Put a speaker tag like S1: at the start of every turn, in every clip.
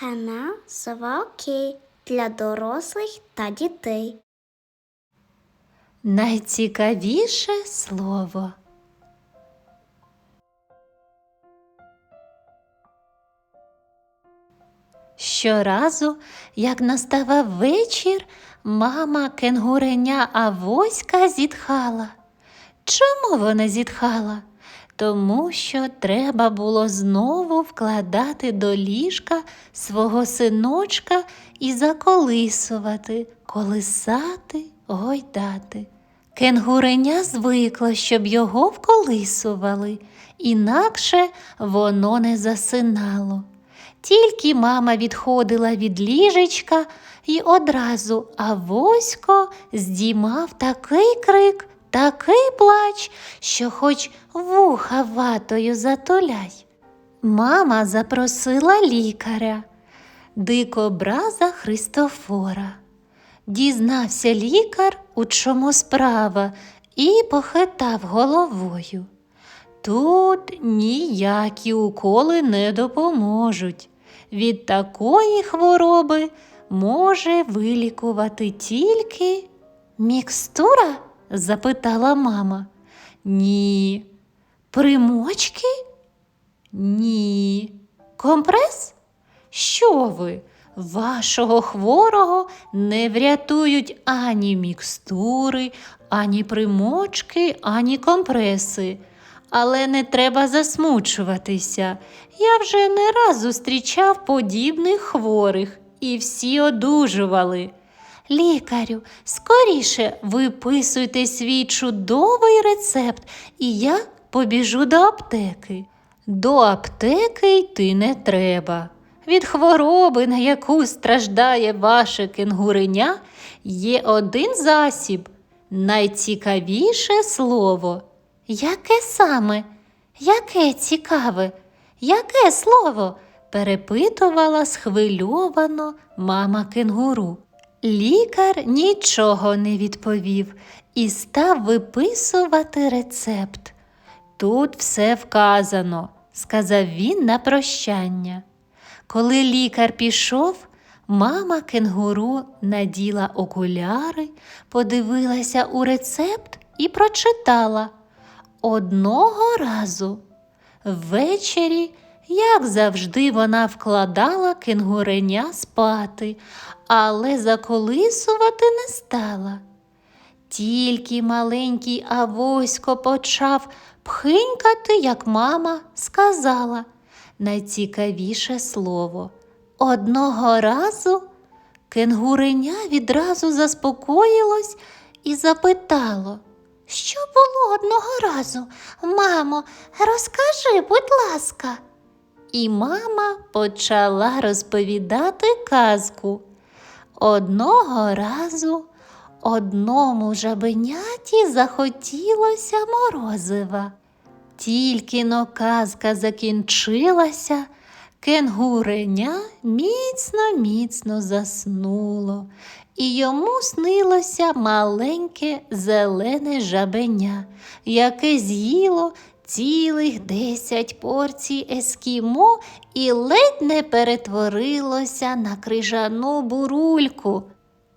S1: Канал Сова Окей для дорослих та дітей.
S2: Найцікавіше слово. Щоразу, як наставав вечір, мама кенгуреня Авоська зітхала. Чому вона зітхала? Тому що треба було знову вкладати до ліжка свого синочка і заколисувати, колисати, гойдати. Кенгуреня звикло, щоб його вколисували, інакше воно не засинало. Тільки мама відходила від ліжечка і одразу Авосько здіймав такий крик, такий плач, що хоч вуха ватою затуляй. Мама запросила лікаря, дикобраза Христофора. Дізнався лікар, у чому справа, і похитав головою. Тут ніякі уколи не допоможуть. Від такої хвороби може вилікувати тільки мікстура? Запитала мама. Ні. Примочки? Ні. Компрес? Що ви? Вашого хворого не врятують ані мікстури, ані примочки, ані компреси. Але не треба засмучуватися. Я вже не раз зустрічав подібних хворих, і всі одужували. Лікарю, скоріше виписуйте свій чудовий рецепт, і я побіжу до аптеки. До аптеки йти не треба. Від хвороби, на яку страждає ваше кенгуреня, є один засіб найцікавіше слово. Яке саме? Яке цікаве? Яке слово? перепитувала схвильовано мама кенгуру. Лікар нічого не відповів і став виписувати рецепт. Тут все вказано, сказав він на прощання. Коли лікар пішов, мама кенгуру наділа окуляри, подивилася у рецепт і прочитала. Одного разу ввечері, як завжди, вона вкладала кенгуреня спати, але заколисувати не стала. Тільки маленький Авосько почав пхинькати, як мама сказала найцікавіше слово. Одного разу кенгуреня відразу заспокоїлось і запитало. Що було одного разу? Мамо, розкажи, будь ласка. І мама почала розповідати казку. Одного разу одному жабеняті захотілося морозива. Тільки но казка закінчилася, кенгуреня міцно міцно заснуло, і йому снилося маленьке зелене жабеня, яке з'їло цілих десять порцій ескімо і ледь не перетворилося на крижану бурульку.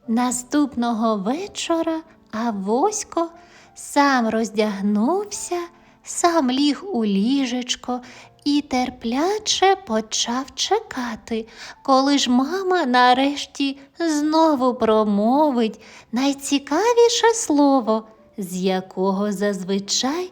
S2: Наступного вечора Авосько сам роздягнувся, сам ліг у ліжечко і терпляче почав чекати, коли ж мама нарешті знову промовить найцікавіше слово, з якого зазвичай